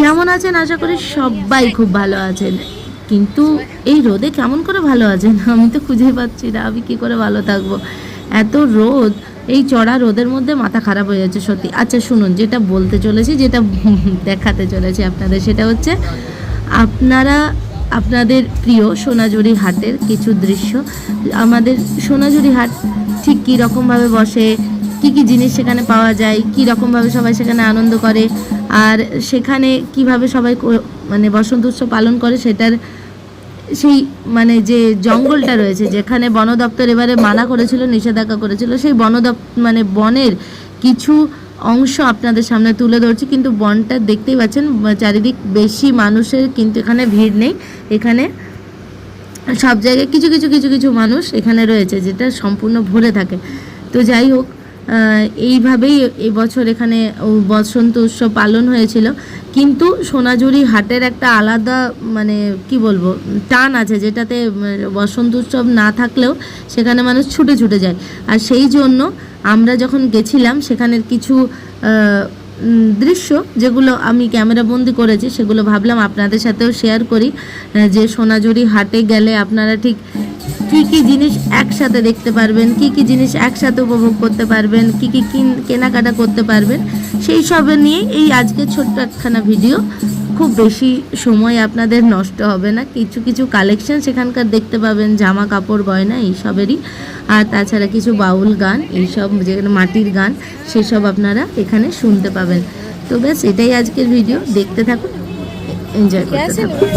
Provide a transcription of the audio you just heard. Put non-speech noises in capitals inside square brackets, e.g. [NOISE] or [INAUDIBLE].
কেমন আছেন? আশা করি সবাই খুব ভালো আছেন। কিন্তু এই রোদে কেমন করে ভালো আছেন? আমি তো খুঁজে পাচ্ছি না, আমি কী করে ভালো থাকব? এত রোদ, এই চড়া রোদের মধ্যে মাথা খারাপ হয়ে যাচ্ছে সত্যি। আচ্ছা শুনুন, যেটা বলতে চলেছি, যেটা [LAUGHS] দেখাতে চলেছি আপনাদের, সেটা হচ্ছে আপনারা, আপনাদের প্রিয় সোনাঝুরি হাটের কিছু দৃশ্য। আমাদের সোনাঝুরি হাট ঠিক কী রকমভাবে বসে? কি কি জিনিস সেখানে পাওয়া যায়, কি রকমভাবে সবাই সেখানে আনন্দ করে, আর সেখানে কীভাবে সবাই মানে বসন্ত উৎসব পালন করে সেটার সেই মানে যে জঙ্গলটা রয়েছে, যেখানে বন দপ্তর এবারে মানা করেছিল, নিষেধাজ্ঞা করেছিল, সেই বন মানে বনের কিছু অংশ আপনাদের সামনে তুলে ধরছি, কিন্তু বনটা দেখতেই পাচ্ছেন চারিদিক বেশি মানুষের কিন্তু এখানে ভিড় নেই, এখানে সব জায়গায় কিছু কিছু কিছু কিছু মানুষ এখানে রয়েছে, যেটা সম্পূর্ণ ভরে থাকে। তো যাই হোক এইভাবেই এবছর এখানে বসন্ত উৎসব পালন হয়েছিল। কিন্তু সোনাঝুরি হাটের একটা আলাদা মানে কি বলব, টান আছে যেটাতে বসন্ত উৎসব না থাকলেও সেখানে মানুষ ছুটে ছুটে যায়। আর সেই জন্য আমরা যখন গেছিলাম, সেখানের কিছু দৃশ্য যেগুলো আমি ক্যামেরাবন্দি করেছি, সেগুলো ভাবলাম আপনাদের সাথেও শেয়ার করি। যে সোনাঝুরি হাটে গেলে আপনারা ঠিক কি কি জিনিস একসাথে দেখতে পারবেন কি কি জিনিস একসাথে উপভোগ করতে পারবেন কি কি কিন- কেনাকাটা করতে পারবেন সেই সব নিয়ে এই আজকে ছোট্ট একখানা ভিডিও। খুব বেশি সময় আপনাদের নষ্ট হবে না কিছু কিছু কালেকশন সেখানকার দেখতে পাবেন জামা কাপড় গয়না এইসবেরই আর তাছাড়া কিছু বাউল গান এইসব যেখানে মাটির গান সেসব আপনারা এখানে শুনতে পাবেন। তো ব্যাস এটাই আজকের ভিডিও। দেখতে থাকুন এনজয় করতে থাকুন।